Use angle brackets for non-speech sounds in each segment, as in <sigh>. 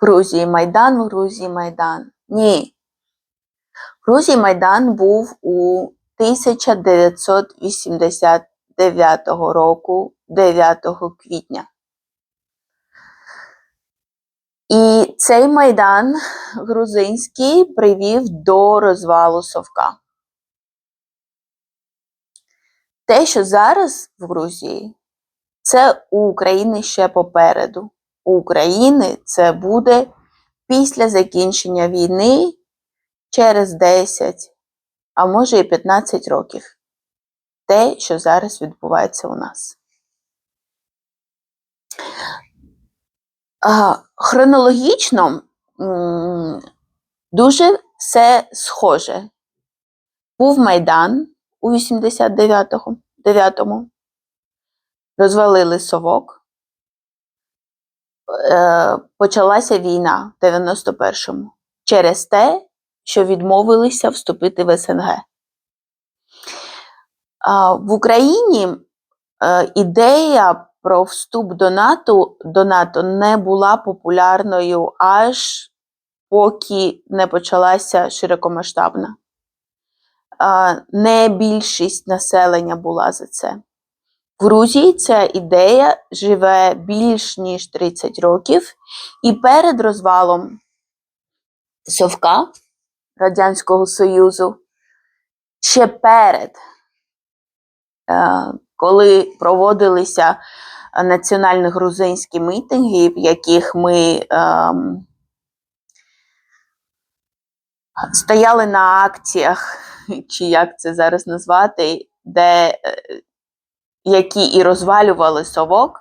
Грузії Майдан, в Грузії Майдан. Ні. Грузії Майдан був у 1989 року, 9 квітня. І цей майдан грузинський привів до розвалу Совка. Те, що зараз в Грузії, це у України ще попереду. України це буде після закінчення війни через 10, а може і 15 років. Те, що зараз відбувається у нас. Хронологічно дуже все схоже. Був Майдан у 89-му, 9-му, розвалили совок. Е, почалася війна в 91-му через те, що відмовилися вступити в СНГ. В Україні е, ідея про вступ до НАТО, до НАТО не була популярною аж поки не почалася широкомасштабна. Не більшість населення була за це. В Грузії ця ідея живе більш ніж 30 років, і перед розвалом Совка Радянського Союзу, ще перед, е, коли проводилися національно-грузинські мітинги, в яких ми ем, стояли на акціях, чи як це зараз назвати, де е, які і розвалювали совок.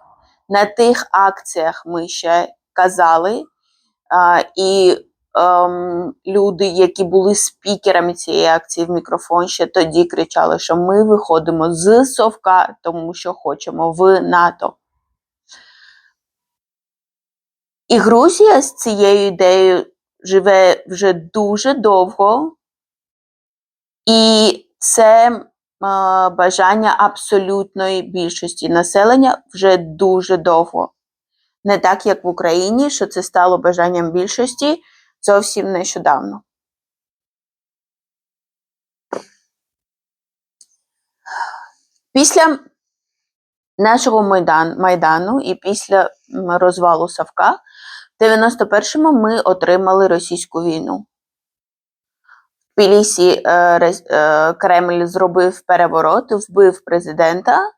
На тих акціях ми ще казали, а, і ем, люди, які були спікерами цієї акції в мікрофон, ще тоді кричали, що ми виходимо з совка, тому що хочемо в НАТО. І Грузія з цією ідеєю живе вже дуже довго, і це бажання абсолютної більшості населення вже дуже довго. Не так, як в Україні, що це стало бажанням більшості зовсім нещодавно. Після нашого Майдан, Майдану і після розвалу Савка в 91-му ми отримали російську війну. Тбілісі е, е, Кремль зробив переворот, вбив президента,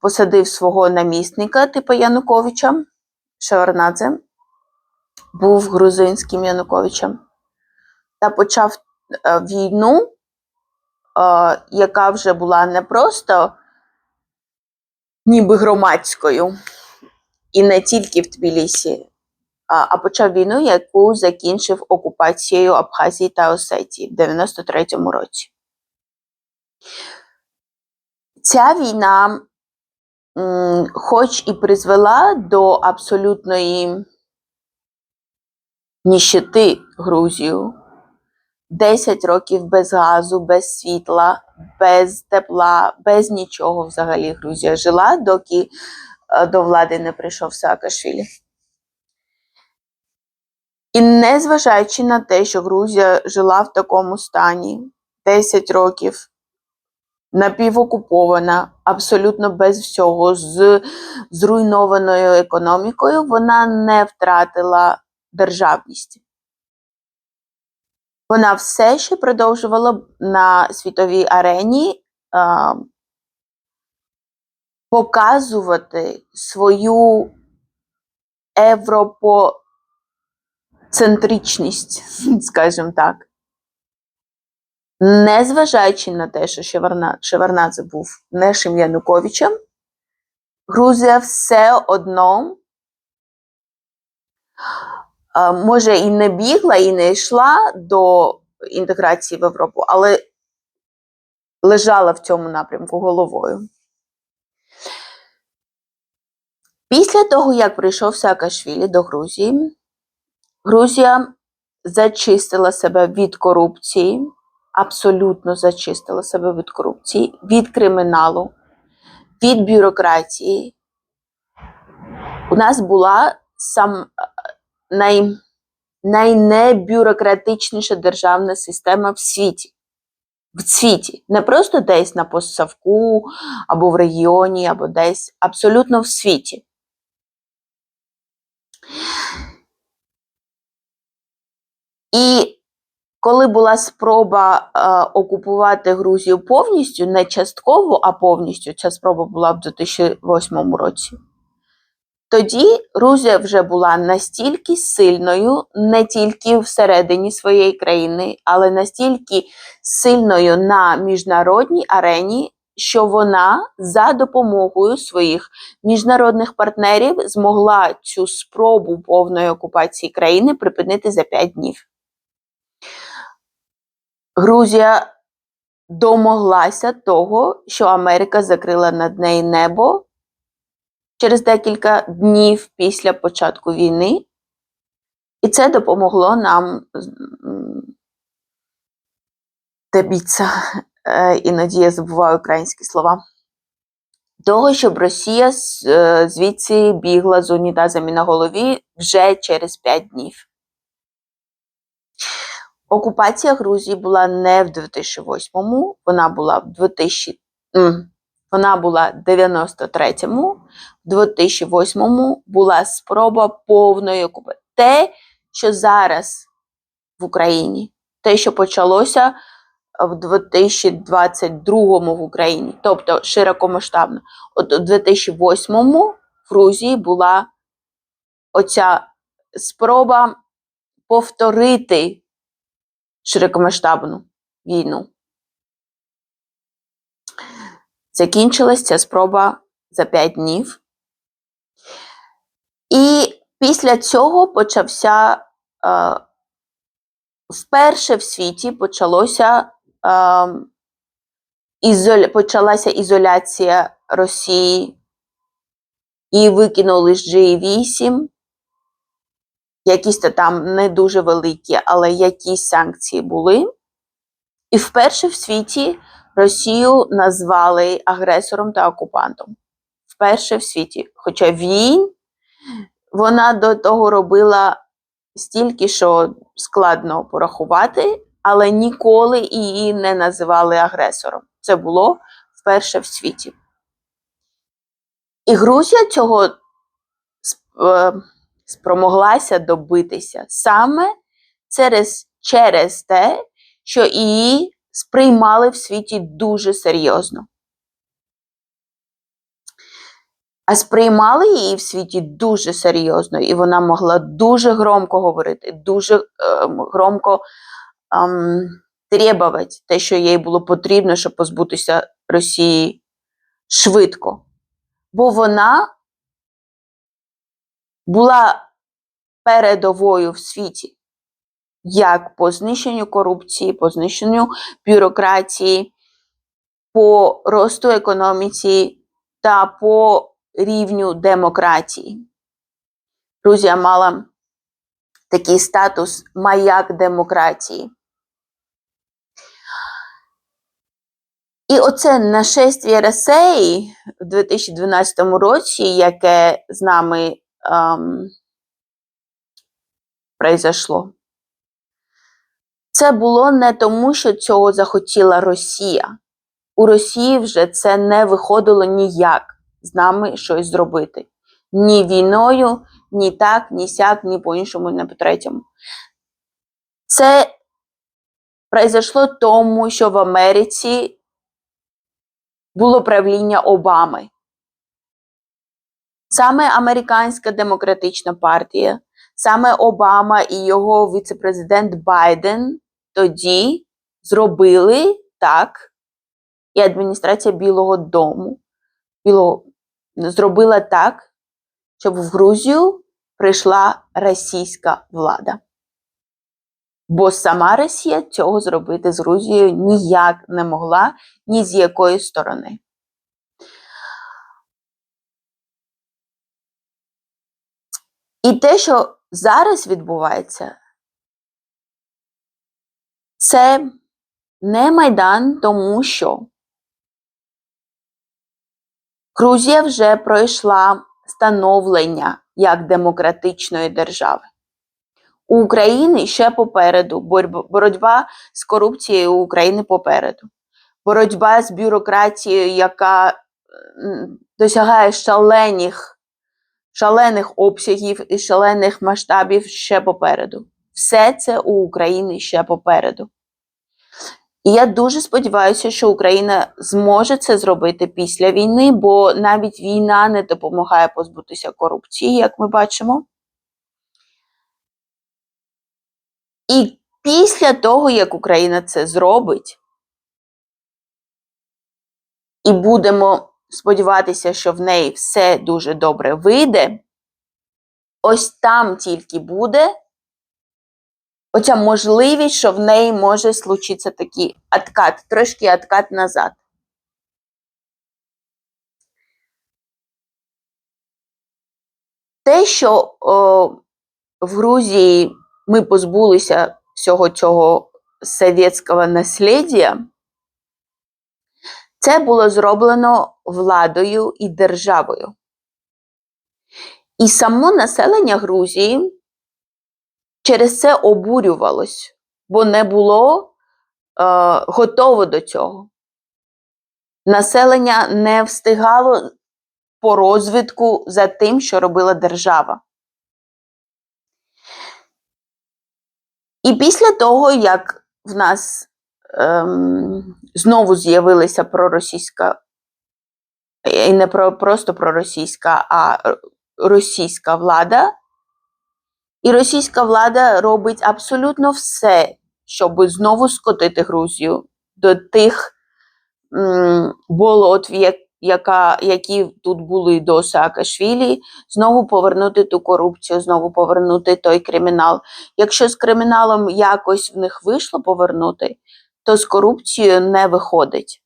посадив свого намісника, типу Януковича, Шеварнадзе, був грузинським Януковичем, та почав е, війну, яка вже була не просто ніби громадською, і не тільки в Тбілісі, а почав війну, яку закінчив окупацією Абхазії та Осетії в 93-му році. Ця війна, хоч і призвела до абсолютної ніщити Грузію, 10 років без газу, без світла, без тепла, без нічого взагалі Грузія жила, доки е, до влади не прийшов Саакашвілі. І незважаючи на те, що Грузія жила в такому стані 10 років, напівокупована, абсолютно без всього, з зруйнованою економікою, вона не втратила державність. Вона все ще продовжувала на світовій арені а, показувати свою європо центричність, <laughs> скажімо так. Незважаючи на те, що Шеварнадзе був нашим Януковичем, Грузія все одно, може, і не бігла, і не йшла до інтеграції в Європу, але лежала в цьому напрямку головою. Після того, як прийшов Саакашвілі до Грузії, Грузія зачистила себе від корупції, абсолютно зачистила себе від корупції, від криміналу, від бюрократії. У нас була сам най, найнебюрократичніша державна система в світі. В світі. Не просто десь на постсавку, або в регіоні, або десь, абсолютно в світі. І коли була спроба е, окупувати Грузію повністю, не частково, а повністю, ця спроба була в 2008 році, тоді Грузія вже була настільки сильною, не тільки всередині своєї країни, але настільки сильною на міжнародній арені, що вона за допомогою своїх міжнародних партнерів змогла цю спробу повної окупації країни припинити за 5 днів. Грузія домоглася того, що Америка закрила над нею небо через декілька днів після початку війни, і це допомогло нам добитися, е, іноді я забуваю українські слова, того, щоб Росія е, звідси бігла з унітазами на голові вже через 5 днів. Окупація Грузії була не в 2008-му, вона була в 2000, вона була в 93-му, в 2008-му була спроба повної окупації. Те, що зараз в Україні, те, що почалося в 2022-му в Україні, тобто широкомасштабно. От у 2008-му в Грузії була оця спроба повторити широкомасштабну війну. Закінчилась ця спроба за 5 днів. І після цього почався е, вперше в світі почалося, е, ізоля, почалася ізоляція Росії і викинули з G8 якісь то там не дуже великі, але якісь санкції були. І вперше в світі Росію назвали агресором та окупантом. Вперше в світі. Хоча він вона до того робила стільки, що складно порахувати, але ніколи її не називали агресором. Це було вперше в світі. І Грузія цього е, спромоглася добитися саме через, через те, що її сприймали в світі дуже серйозно. А сприймали її в світі дуже серйозно, і вона могла дуже громко говорити, дуже е, громко ем, требувати те, що їй було потрібно, щоб позбутися Росії швидко. Бо вона була передовою в світі, як по знищенню корупції, по знищенню бюрократії, по росту економіці та по рівню демократії. Грузія мала такий статус маяк демократії. І оце нашествие Росії в 2012 році, яке з нами ем, произошло, це було не тому, що цього захотіла Росія. У Росії вже це не виходило ніяк з нами щось зробити. Ні війною, ні так, ні сяк, ні по-іншому, ні по третьому. Це произошло тому, що в Америці було правління Обами. Саме Американська демократична партія, саме Обама і його віцепрезидент Байден тоді зробили так, і адміністрація Білого Дому Білого, зробила так, щоб в Грузію прийшла російська влада. Бо сама Росія цього зробити з Грузією ніяк не могла ні з якої сторони. І те, що зараз відбувається, це не Майдан, тому що Грузія вже пройшла становлення як демократичної держави. У України ще попереду. боротьба- з корупцією України попереду. Боротьба з бюрократією, яка досягає шалених, шалених обсягів і шалених масштабів ще попереду. Все це у України ще попереду. І я дуже сподіваюся, що Україна зможе це зробити після війни, бо навіть війна не допомагає позбутися корупції, як ми бачимо. І після того, як Україна це зробить, і будемо сподіватися, що в неї все дуже добре вийде, ось там тільки буде оця можливість, що в неї може случитися такий откат, трошки откат назад. Те, що о, в Грузії ми позбулися всього цього совєтського наслідя, це було зроблено владою і державою. І само населення Грузії через це обурювалось, бо не було е, готово до цього. Населення не встигало по розвитку за тим, що робила держава. І після того, як в нас ем, знову з'явилася проросійська, і не про, просто проросійська, а російська влада, і російська влада робить абсолютно все, щоб знову скотити Грузію до тих м, болот, яка, які тут були до Саакашвілі, знову повернути ту корупцію, знову повернути той кримінал. Якщо з криміналом якось в них вийшло повернути, то з корупцією не виходить.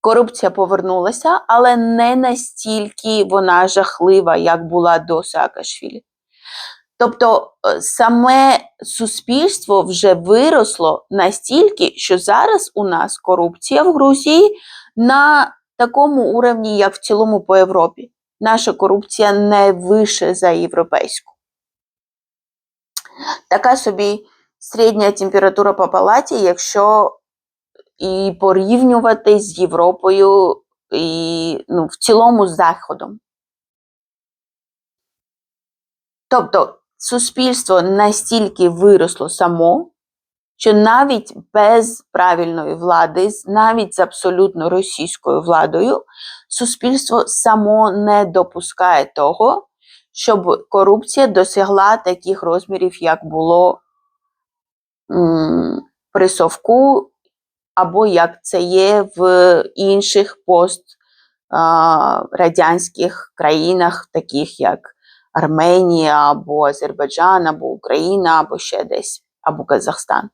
Корупція повернулася, але не настільки вона жахлива, як була до Саакашвілі. Тобто е, саме суспільство вже виросло настільки, що зараз у нас корупція в Грузії на такому уровні, як в цілому по Європі. Наша корупція не вище за європейську. Така собі середня температура по палаті, якщо і порівнювати з Європою і ну, в цілому з Заходом. Тобто суспільство настільки виросло само, що навіть без правильної влади, навіть з абсолютно російською владою, суспільство само не допускає того, щоб корупція досягла таких розмірів, як було м, при Совку, або як це є в інших пострадянських країнах, таких як Арменія, або Азербайджан, або Україна, або ще десь, або Казахстан.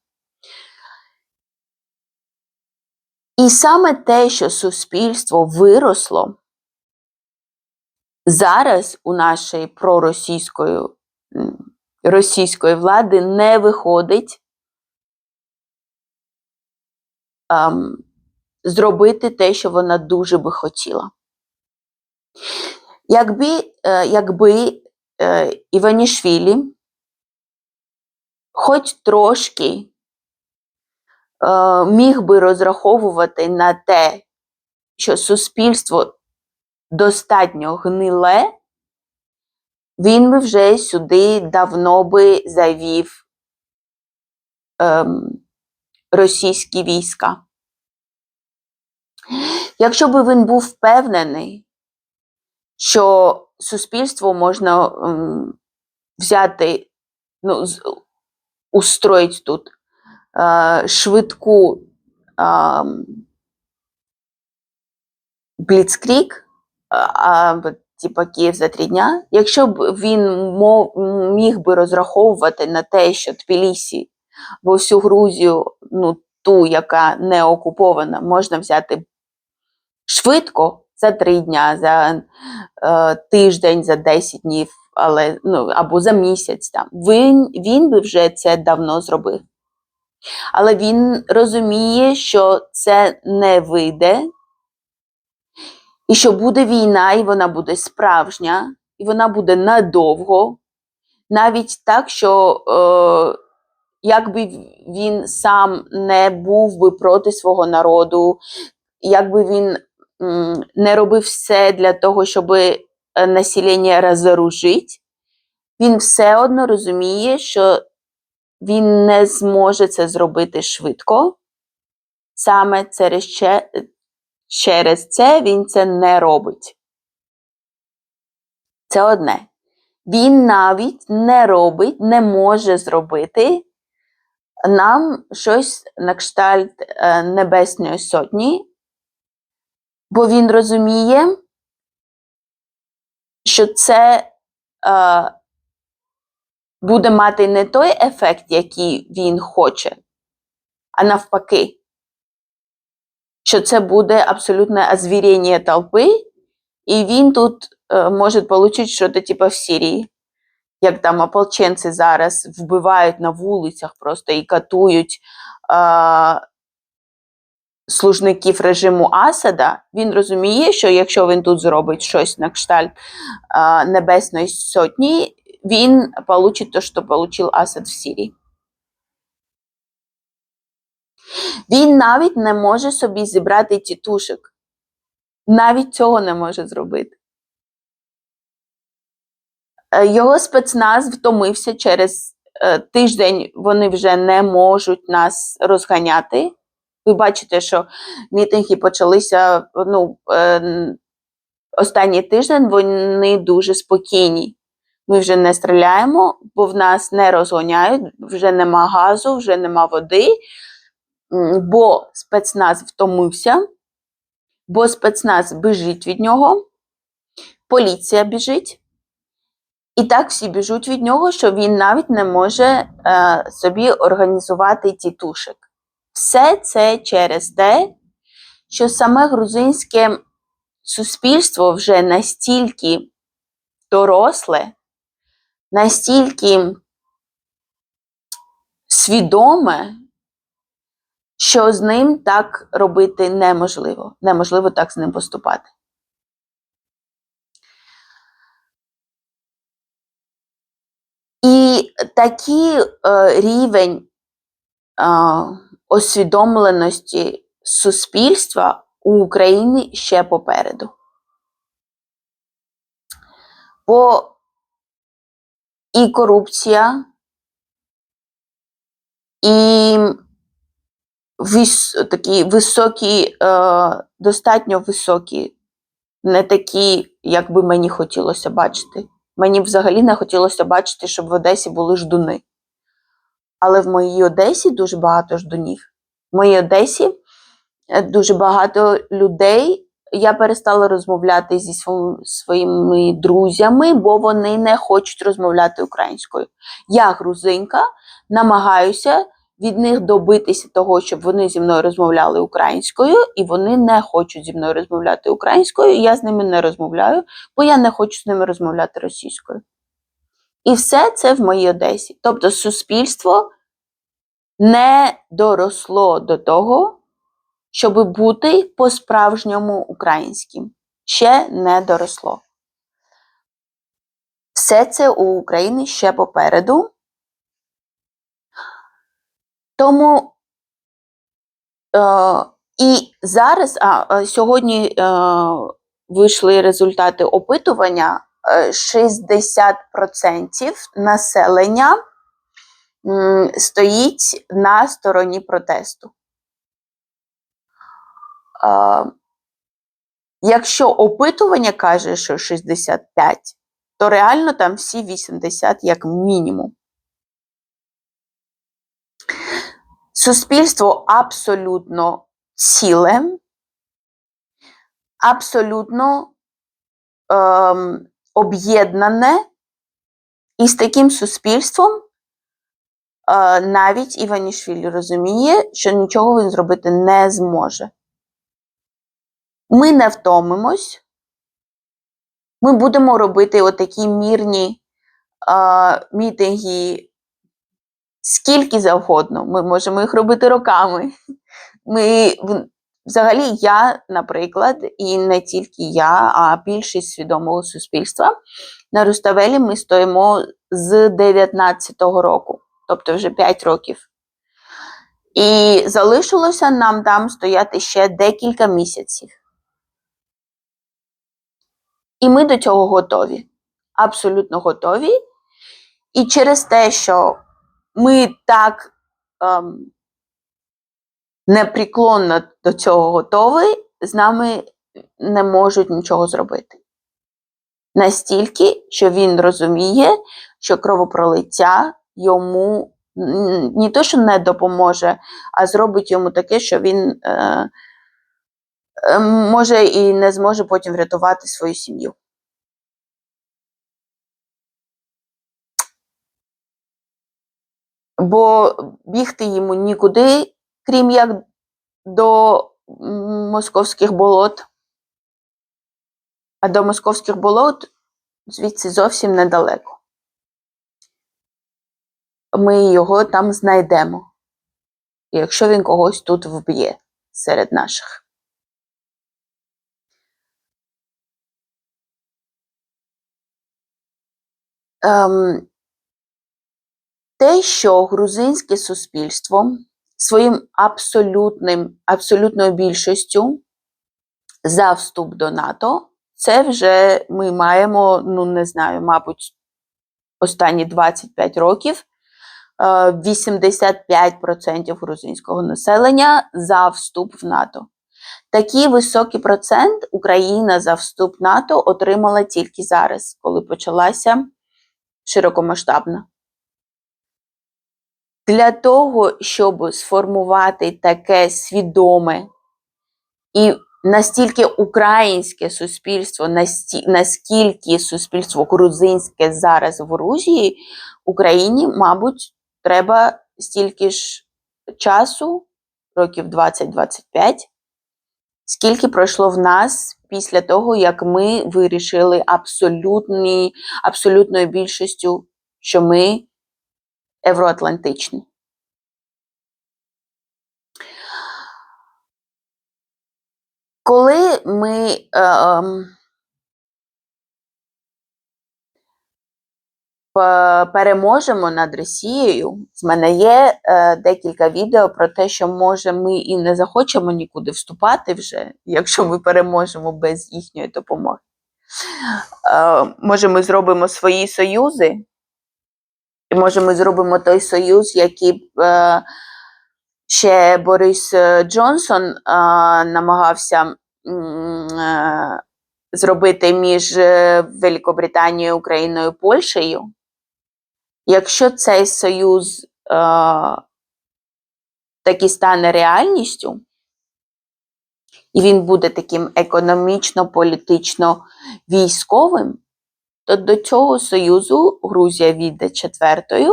І саме те, що суспільство виросло зараз у нашої проросійської російської влади не виходить ем, зробити те, що вона дуже би хотіла. Якби, е, якби е, Іванішвілі хоч трошки е, міг би розраховувати на те, що суспільство достатньо гниле, він би вже сюди давно би завів ем, російські війська. Якщо би він був впевнений, що суспільство можна взяти, ну, з, устроїть тут е, швидку е, бліцкрік, а, типа Київ за три дня, якщо б він міг би розраховувати на те, що Тбілісі бо всю Грузію, ну ту, яка не окупована, можна взяти швидко за три дня, за е, тиждень, за 10 днів, але ну або за місяць там. Він, він би вже це давно зробив. Але він розуміє, що це не вийде, і що буде війна, і вона буде справжня, і вона буде надовго. навіть так, що е, якби він сам не був би проти свого народу, якби він не робив все для того, щоб населення розоружити, він все одно розуміє, що він не зможе це зробити швидко. Саме через це він це не робить. Це одне. Він навіть не робить, не може зробити нам щось на кшталт е, Небесної Сотні, бо він розуміє, що це е, буде мати не той ефект, який він хоче, а навпаки, що це буде абсолютне озвірення толпи, і він тут е, може отримати щось типу в Сирії. Як там ополченці зараз вбивають на вулицях просто і катують е, служників режиму Асада, він розуміє, що якщо він тут зробить щось на кшталт е, Небесної Сотні, він получить те, що отримав Асад в Сирії. Він навіть не може собі зібрати тітушек. Навіть цього не може зробити. Е, Його спецназ втомився через е, тиждень, вони вже не можуть нас розганяти. Ви бачите, що мітинги почалися ну, е, останній тиждень, вони дуже спокійні. Ми вже не стріляємо, бо в нас не розгоняють, вже нема газу, вже нема води, бо спецназ втомився, бо спецназ біжить від нього, поліція біжить. І так всі біжуть від нього, що він навіть не може е, собі організувати тітушек. Все це через те, що саме грузинське суспільство вже настільки доросле, настільки свідоме, що з ним так робити неможливо. Неможливо так з ним поступати. Такий е, рівень е, освідомленості суспільства у Україні ще попереду. Бо і корупція, і вис, такі високі, е, достатньо високі, не такі, як би мені хотілося бачити. Мені взагалі не хотілося бачити, щоб в Одесі були ждуни. Але в моїй Одесі дуже багато ждунів. В моїй Одесі е, дуже багато людей. Я перестала розмовляти зі своїми друзями, бо вони не хочуть розмовляти українською. Я, грузинка, намагаюся від них добитися того, щоб вони зі мною розмовляли українською, і вони не хочуть зі мною розмовляти українською. і Я з ними не розмовляю, бо я не хочу з ними розмовляти російською. І все це в моїй Одесі. Тобто суспільство не доросло до того, щоб бути по-справжньому українським. Ще не доросло. Все це у Україні ще попереду. Тому е, і зараз, а, е, сьогодні е, вийшли результати опитування. е, 60% населення стоїть на стороні протесту. Е, якщо опитування каже, що 65, то реально там всі 80 як мінімум. Суспільство абсолютно ціле, абсолютно ем, об'єднане, і з таким суспільством е, навіть Іванішвілі розуміє, що нічого він зробити не зможе. Ми не втомимось, ми будемо робити отакі мірні е, мітинги скільки завгодно. Ми можемо їх робити роками. Ми взагалі, я, наприклад, і не тільки я, а більшість свідомого суспільства на Руставелі ми стоїмо з 19-го року, тобто вже 5 років. І залишилося нам там стояти ще декілька місяців. І ми до цього готові. Абсолютно готові. І через те, що ми так ем, непреклонно до цього готові, з нами не можуть нічого зробити. Настільки, що він розуміє, що кровопролиття йому не то, що не допоможе, а зробить йому таке, що він е, е, може і не зможе потім врятувати свою сім'ю. Бо бігти йому нікуди, крім як до московських болот. А до московських болот звідси зовсім недалеко. Ми його там знайдемо, якщо він когось тут вб'є серед наших. Ем, те, що грузинське суспільство своїм абсолютним, абсолютною більшістю за вступ до НАТО, це вже ми маємо, ну не знаю, мабуть, останні 25 років. е, 85% грузинського населення за вступ в НАТО. Такий високий процент Україна за вступ НАТО отримала тільки зараз, коли почалася широкомасштабна. Для того, щоб сформувати таке свідоме і настільки українське суспільство, наскільки суспільство грузинське зараз в Грузії, Україні, мабуть, треба стільки ж часу, років 20-25, скільки пройшло в нас після того, як ми вирішили абсолютною більшістю, що ми євроатлантичні. Коли ми е, п- переможемо над Росією, з мене є е, декілька відео про те, що може ми і не захочемо нікуди вступати вже, якщо ми переможемо без їхньої допомоги. Е, може, ми зробимо свої союзи, і може ми зробимо той союз, який е, ще Борис е, Джонсон е, намагався е, зробити між е, Великобританією, Україною і Польщею. Якщо цей союз е, таки стане реальністю, і він буде таким економічно, політично військовим, то до цього союзу Грузія війде четвертою,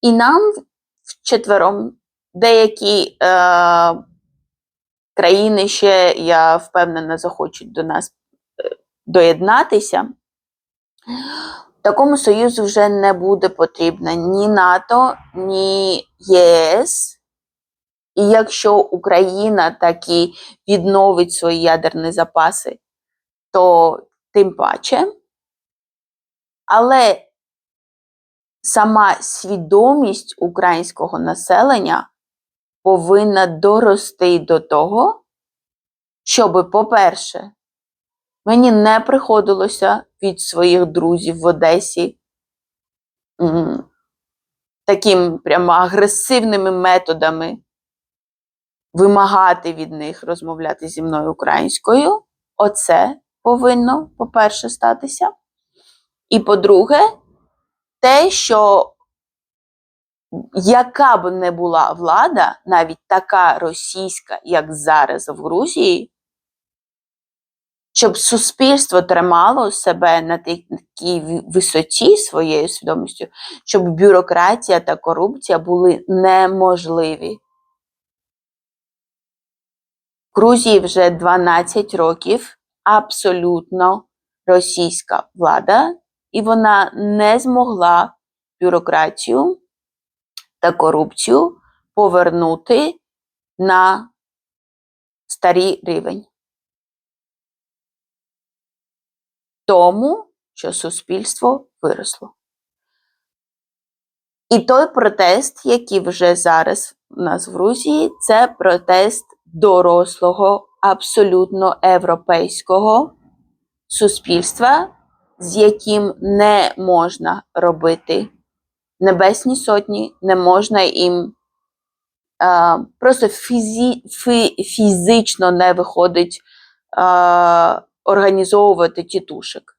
і нам вчетвером деякі е, країни ще, я впевнена, захочуть до нас е, доєднатися. Такому союзу вже не буде потрібна ні НАТО, ні ЄС. І якщо Україна таки відновить свої ядерні запаси, то тим паче. Але сама свідомість українського населення повинна дорости до того, щоб, по-перше, мені не приходилося від своїх друзів в Одесі таким прямо агресивними методами вимагати від них розмовляти зі мною українською. Оце повинно, по-перше, статися. І по-друге, те, що яка б не була влада, навіть така російська, як зараз в Грузії, щоб суспільство тримало себе на такій висоті своєю свідомістю, щоб бюрократія та корупція були неможливі. В Грузії вже 12 років абсолютно російська влада, і вона не змогла бюрократію та корупцію повернути на старий рівень. Тому, що суспільство виросло. І той протест, який вже зараз у нас в Грузії, це протест дорослого, абсолютно європейського суспільства, з яким не можна робити небесні сотні, не можна їм а, просто фізі, фі, фізично не виходить а, організовувати тітушек.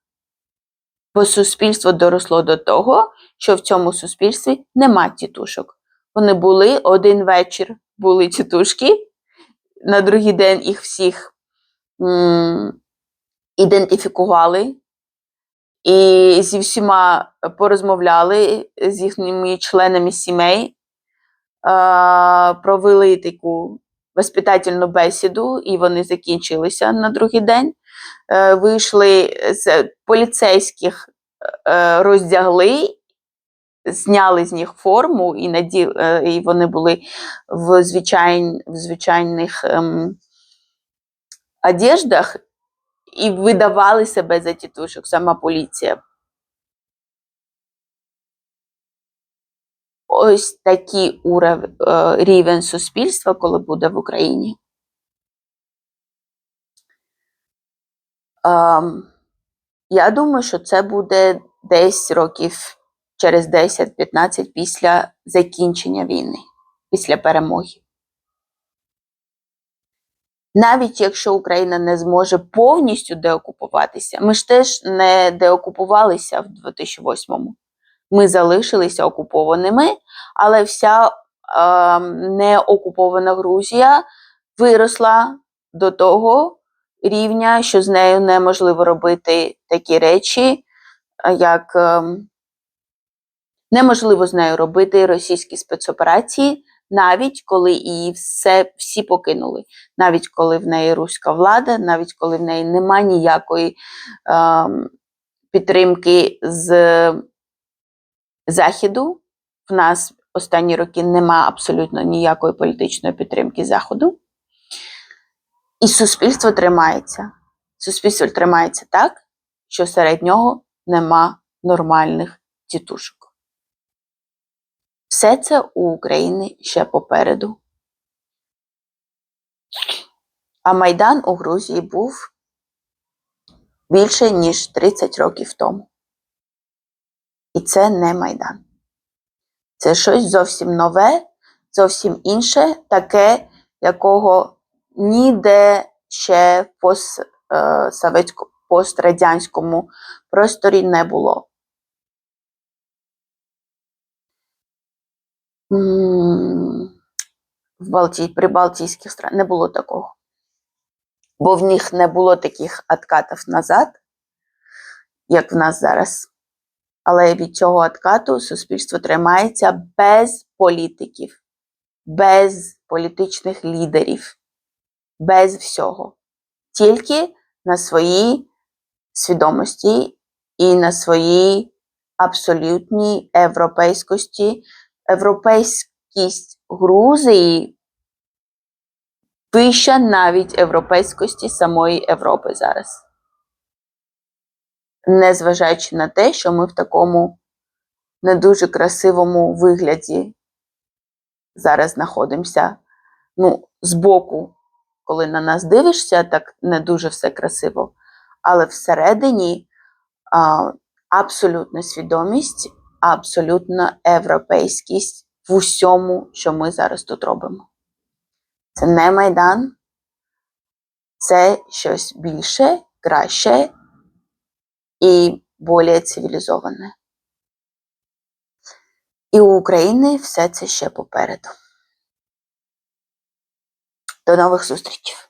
Бо суспільство доросло до того, що в цьому суспільстві нема тітушок. Вони були один вечір, були тітушки, на другий день їх всіх м, ідентифікували і зі всіма порозмовляли з їхніми членами сімей, е, провели таку воспитательну бесіду, і вони закінчилися на другий день. Е, вийшли з поліцейських, е, роздягли, зняли з них форму, і, наді... е, і вони були в, звичайн... в звичайних ем, одеждах і видавали себе за тітушок, сама поліція. Ось такий е, рівень суспільства, коли буде в Україні. Ем, я думаю, що це буде десь років через 10-15 після закінчення війни, після перемоги. Навіть якщо Україна не зможе повністю деокупуватися, ми ж теж не деокупувалися в 2008-му. Ми залишилися окупованими, але вся е, неокупована Грузія виросла до того рівня, що з нею неможливо робити такі речі, як е, неможливо з нею робити російські спецоперації, навіть коли її все всі покинули, навіть коли в неї руська влада, навіть коли в неї нема ніякої е, підтримки з Заходу. В нас останні роки нема абсолютно ніякої політичної підтримки Заходу. І суспільство тримається. Суспільство тримається так, що серед нього нема нормальних тітушок. Все це у України ще попереду. А Майдан у Грузії був більше, ніж 30 років тому. І це не Майдан. Це щось зовсім нове, зовсім інше, таке, якого ніде ще в постсоветсько- пострадянському просторі не було. В Балті... При Балтійських странах не було такого. Бо в них не було таких откатів назад, як в нас зараз. Але від цього откату суспільство тримається без політиків, без політичних лідерів, без всього. Тільки на своїй свідомості і на своїй абсолютній європейськості. Європейськість Грузії вища навіть європейськості самої Європи зараз незважаючи на те, що ми в такому не дуже красивому вигляді зараз знаходимося. Ну, збоку, коли на нас дивишся, так не дуже все красиво. Але всередині а, абсолютна свідомість, абсолютна європейськість в усьому, що ми зараз тут робимо. Це не Майдан, це щось більше, краще і более цивілізоване. І у України все це ще попереду. До нових зустрічей!